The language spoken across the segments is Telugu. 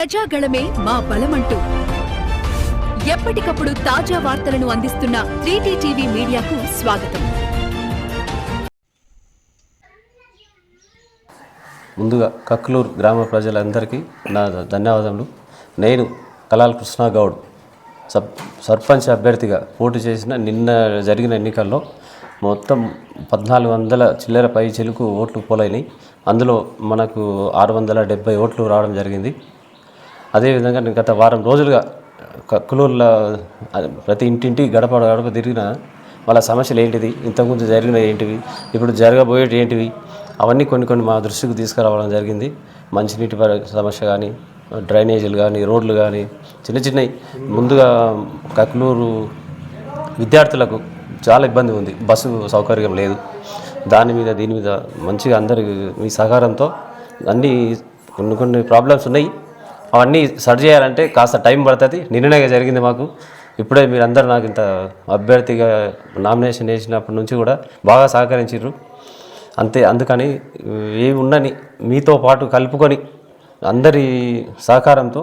ప్రజాగళమే మా బలమంటూ. ఎప్పటికప్పుడు తాజా వార్తలను అందిస్తున్న త్రీటీ టీవీ మీడియాకు స్వాగతం. ముందుగా కక్లూరు గ్రామ ప్రజలందరికీ నా ధన్యవాదములు. నేను కలాల్ కృష్ణ గౌడ్ సబ్ సర్పంచ్ అభ్యర్థిగా పోటీ చేసిన నిన్న జరిగిన ఎన్నికల్లో మొత్తం పద్నాలుగు వందల చిల్లర పై చెలుకు ఓట్లు పోలైనాయి. అందులో మనకు ఆరు వందల డెబ్బై ఓట్లు రావడం జరిగింది. అదేవిధంగా నేను గత వారం రోజులుగా కక్కులూరులో ప్రతి ఇంటింటి గడప గడప తిరిగిన వాళ్ళ సమస్యలు ఏంటిది? ఇంతకుముందు జరిగిన ఏంటివి? ఇప్పుడు జరగబోయేటి ఏంటివి? అవన్నీ కొన్ని కొన్ని మా దృష్టికి తీసుకురావడం జరిగింది. మంచినీటి సమస్య కానీ డ్రైనేజీలు కానీ రోడ్లు కానీ చిన్న చిన్నవి. ముందుగా కక్లూరు విద్యార్థులకు చాలా ఇబ్బంది ఉంది. బస్సు సౌకర్యం లేదు. దాని మీద దీని మీద మంచిగా అందరి మీ సహకారంతో అన్నీ కొన్ని కొన్ని ప్రాబ్లమ్స్ ఉన్నాయి. అవన్నీ సరి చేయాలంటే కాస్త టైం పడుతుంది. నిన్ననే జరిగింది మాకు. ఇప్పుడే మీరందరూ నాకు ఇంత అభ్యర్థిగా నామినేషన్ వేసినప్పటి నుంచి కూడా బాగా సహకరించారు అంతే అందుకని ఏమి ఉన్నని మీతో పాటు కలుపుకొని అందరి సహకారంతో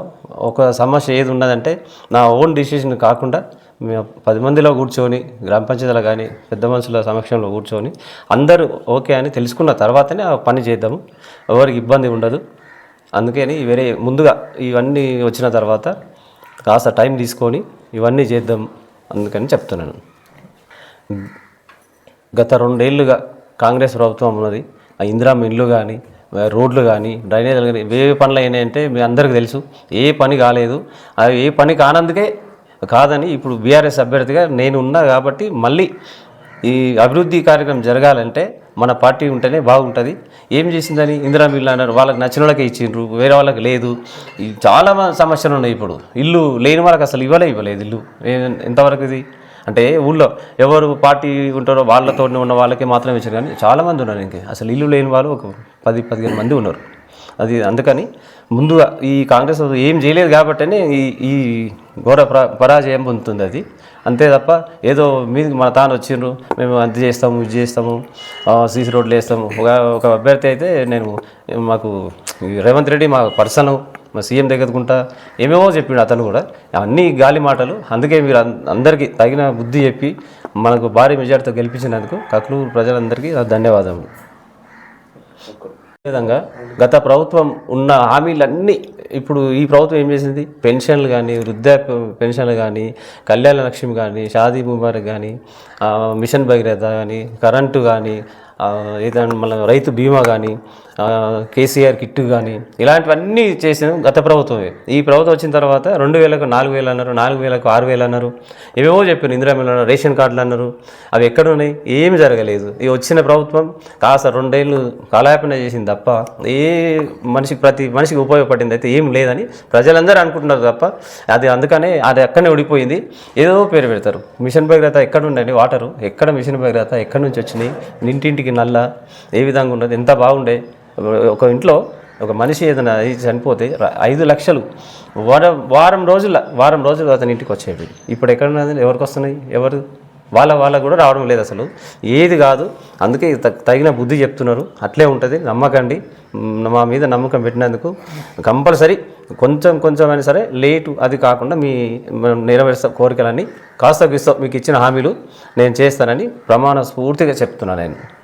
ఒక సమస్య ఏది ఉన్నదంటే నా ఓన్ డిసిషన్ కాకుండా పది మందిలో కూర్చొని గ్రామ పంచాయతీలో కానీ పెద్ద మనుషుల సమక్షంలో కూర్చొని అందరూ ఓకే అని తెలుసుకున్న తర్వాతనే ఆ పని చేద్దాము. ఎవరికి ఇబ్బంది ఉండదు. అందుకని వేరే ముందుగా ఇవన్నీ వచ్చిన తర్వాత కాస్త టైం తీసుకొని ఇవన్నీ చేద్దాం అందుకని చెప్తున్నాను. గత రెండేళ్ళుగా కాంగ్రెస్ ప్రభుత్వం ఉన్నది. ఆ ఇందిరా మిల్లు కానీ రోడ్లు కానీ డ్రైనేజీలు కానీ ఏ పనులు అయినాయంటే మీ అందరికీ తెలుసు. ఏ పని కాలేదు. అది ఏ పని కానందుకే కాదని ఇప్పుడు బీఆర్ఎస్ అభ్యర్థిగా నేను ఉన్నా కాబట్టి మళ్ళీ ఈ అభివృద్ధి కార్యక్రమం జరగాలంటే మన పార్టీ ఉంటేనే బాగుంటుంది. ఏం చేసిందని ఇందిరా మిల్లు అన్నారు వాళ్ళకి నచ్చిన వాళ్ళకే ఇచ్చిండ్రు వేరే వాళ్ళకి లేదు. చాలా సమస్యలు ఉన్నాయి ఇప్పుడు. ఇల్లు లేని వాళ్ళకి అసలు ఇవ్వలే ఇవ్వలేదు ఇల్లు. ఎంతవరకు ఇది? అంటే ఊళ్ళో ఎవరు పార్టీ ఉంటారో వాళ్ళతో ఉన్న వాళ్ళకి మాత్రమే ఇచ్చారు కానీ చాలామంది ఉన్నారు ఇంకే. అసలు ఇల్లు లేని వాళ్ళు ఒక పది పదిహేను మంది ఉన్నారు. అది అందుకని ముందుగా ఈ కాంగ్రెస్ ఏం చేయలేదు కాబట్టనే ఈ ఈ ఘోర పరాజయం పొందుతుంది అది. అంతే తప్ప ఏదో మీది మన తాను వచ్చిండ్రు మేము అంత చేస్తాము ఇది చేస్తాము సీసీ రోడ్లు వేస్తాము. ఒక ఒక అభ్యర్థి అయితే నేను మాకు రేవంత్ రెడ్డి మా పర్సన్ మా సీఎం దగ్గరకుంటా ఏమేమో చెప్పిండు అతను కూడా. అన్ని గాలి మాటలు. అందుకే మీరు అందరికీ తగిన బుద్ధి చెప్పి మనకు భారీ మెజార్టీతో గెలిపించినందుకు కక్లూరు ప్రజలందరికీ ధన్యవాదములు. విధంగా గత ప్రభుత్వం ఉన్న హామీలన్నీ ఇప్పుడు ఈ ప్రభుత్వం ఏం చేసింది? పెన్షన్లు కానీ వృద్ధాప్య పెన్షన్లు కానీ కళ్యాణ లక్ష్మి కానీ షాదీ ముబారక్ కానీ మిషన్ భగీరథ కానీ కరెంటు కానీ ఏదైనా మళ్ళీ రైతు బీమా కానీ కేసీఆర్ కిట్టు కానీ ఇలాంటివన్నీ చేసిన గత ప్రభుత్వమే ఈ ప్రభుత్వం వచ్చిన తర్వాత రెండు వేలకు నాలుగు వేలు అన్నారు నాలుగు వేలకు ఆరు వేలు అన్నారు ఏవేవో చెప్పారు ఇందిరా మిల్లు అన్నారు రేషన్ కార్డులు అన్నారు అవి ఎక్కడ ఉన్నాయి? ఏమి జరగలేదు. ఈ వచ్చిన ప్రభుత్వం కాస్త రెండేళ్ళు కాలయాపన చేసింది తప్ప ఏ మనిషికి ప్రతి మనిషికి ఉపయోగపడింది అయితే ఏం లేదని ప్రజలందరూ అనుకుంటున్నారు తప్ప అది అందుకనే అది అక్కడనే ఉడిపోయింది ఏదో పేరు పెడతారు. మిషన్ భగీరథ ఎక్కడ ఉండండి వాటరు. ఎక్కడ మిషన్ భగీరథ ఎక్కడి నుంచి వచ్చినాయి? ఇంటింటికి నల్ల ఏ విధంగా ఉండదు? ఎంత బాగుండే? ఒక ఇంట్లో ఒక మనిషి ఏదైనా చనిపోతే ఐదు లక్షలు. వారం వారం రోజుల వారం రోజులు అతని ఇంటికి వచ్చేవి. ఇప్పుడు ఎక్కడ ఎవరికి వస్తున్నాయి? ఎవరు? వాళ్ళ వాళ్ళకు కూడా రావడం లేదు అసలు. ఏది కాదు. అందుకే తగిన బుద్ధి చెప్తున్నారు. అట్లే ఉంటుంది. నమ్మకండి. మా మీద నమ్మకం పెట్టినందుకు కంపల్సరీ కొంచెం కొంచెం అయినా సరే లేటు అది కాకుండా మీ మనం నెరవేర్చే కోరికలన్నీ కాస్త మీకు ఇచ్చిన హామీలు నేను చేస్తానని ప్రమాణ స్ఫూర్తిగా చెప్తున్నాను నేను.